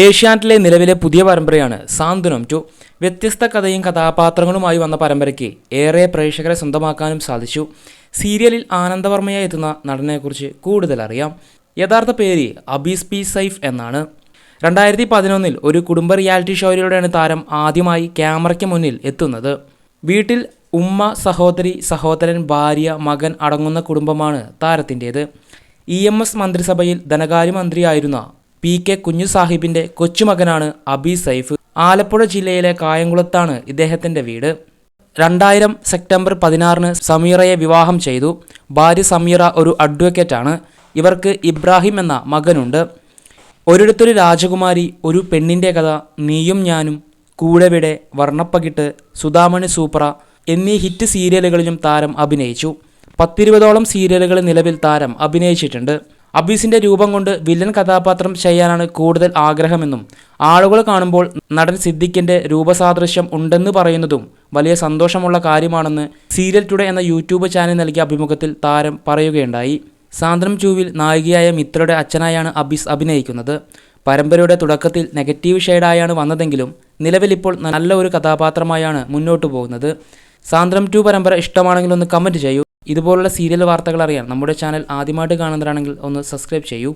ഏഷ്യാനെറ്റിലെ നിലവിലെ പുതിയ പരമ്പരയാണ് സാന്ത്വനം ടു. വ്യത്യസ്ത കഥയും കഥാപാത്രങ്ങളുമായി വന്ന പരമ്പരയ്ക്ക് ഏറെ പ്രേക്ഷകരെ സ്വന്തമാക്കാനും സാധിച്ചു. സീരിയലിൽ ആനന്ദവർമ്മയായി എത്തുന്ന നടനെക്കുറിച്ച് കൂടുതൽ അറിയാം. യഥാർത്ഥ പേര് അബീസ് പി സൈഫ് എന്നാണ്. രണ്ടായിരത്തി പതിനൊന്നിൽ ഒരു കുടുംബ റിയാലിറ്റി ഷോയിലൂടെയാണ് താരം ആദ്യമായി ക്യാമറയ്ക്ക് മുന്നിൽ എത്തുന്നത്. വീട്ടിൽ ഉമ്മ സഹോദരി സഹോദരൻ ഭാര്യ മകൻ അടങ്ങുന്ന കുടുംബമാണ് താരത്തിന്റേത്. ഇ എം എസ് മന്ത്രിസഭയിൽ ധനകാര്യമന്ത്രിയായിരുന്ന പി കെ കുഞ്ഞു സാഹിബിന്റെ കൊച്ചുമകനാണ് അബി സൈഫ്. ആലപ്പുഴ ജില്ലയിലെ കായംകുളത്താണ് ഇദ്ദേഹത്തിന്റെ വീട്. രണ്ടായിരം സെപ്റ്റംബർ പതിനാറിന് സമീറയെ വിവാഹം ചെയ്തു. ഭാര്യ സമീറ ഒരു അഡ്വക്കേറ്റാണ് ഇവർക്ക് ഇബ്രാഹിം എന്ന മകനുണ്ട്. ഒരിടത്തൊരു രാജകുമാരി ഒരു പെണ്ണിന്റെ കഥ നീയും ഞാനും കൂടെവിടെ വർണപ്പകിട്ട് സുധാമണി സൂപ്ര എന്നീ ഹിറ്റ് സീരിയലുകളിലും താരം അഭിനയിച്ചു. പത്തിരുപതോളം സീരിയലുകൾ നിലവിൽ താരം അഭിനയിച്ചിട്ടുണ്ട്. അബീസിന്റെ രൂപം കൊണ്ട് വില്ലൻ കഥാപാത്രം ചെയ്യാനാണ് കൂടുതൽ ആഗ്രഹമെന്നും ആളുകൾ കാണുമ്പോൾ നടൻ സിദ്ദിഖിന്റെ രൂപസാദൃശ്യം ഉണ്ടെന്ന് പറയുന്നതും വലിയ സന്തോഷമുള്ള കാര്യമാണെന്ന് സീരിയൽ ടുഡേ എന്ന യൂട്യൂബ് ചാനൽ നൽകിയ അഭിമുഖത്തിൽ താരം പറയുകയുണ്ടായി. സാന്ദ്രം ചൂവിൽ നായികയായ മിത്രയുടെ അച്ഛനായാണ് അബീസ് അഭിനയിക്കുന്നത്. പരമ്പരയുടെ തുടക്കത്തിൽ നെഗറ്റീവ് ഷെയ്ഡായാണ് വന്നതെങ്കിലും നിലവിലിപ്പോൾ നല്ല ഒരു കഥാപാത്രമായാണ് മുന്നോട്ട് പോകുന്നത്. സാന്ദ്രം ടു പരമ്പര ഇഷ്ടമാണെങ്കിലൊന്ന് കമന്റ് ചെയ്യൂ. ഇതുപോലുള്ള സീരിയൽ വാർത്തകൾ അറിയാൻ നമ്മുടെ ചാനൽ ആദ്യമായിട്ട് കാണുന്നവരാണെങ്കിൽ ഒന്ന് സബ്സ്ക്രൈബ് ചെയ്യൂ.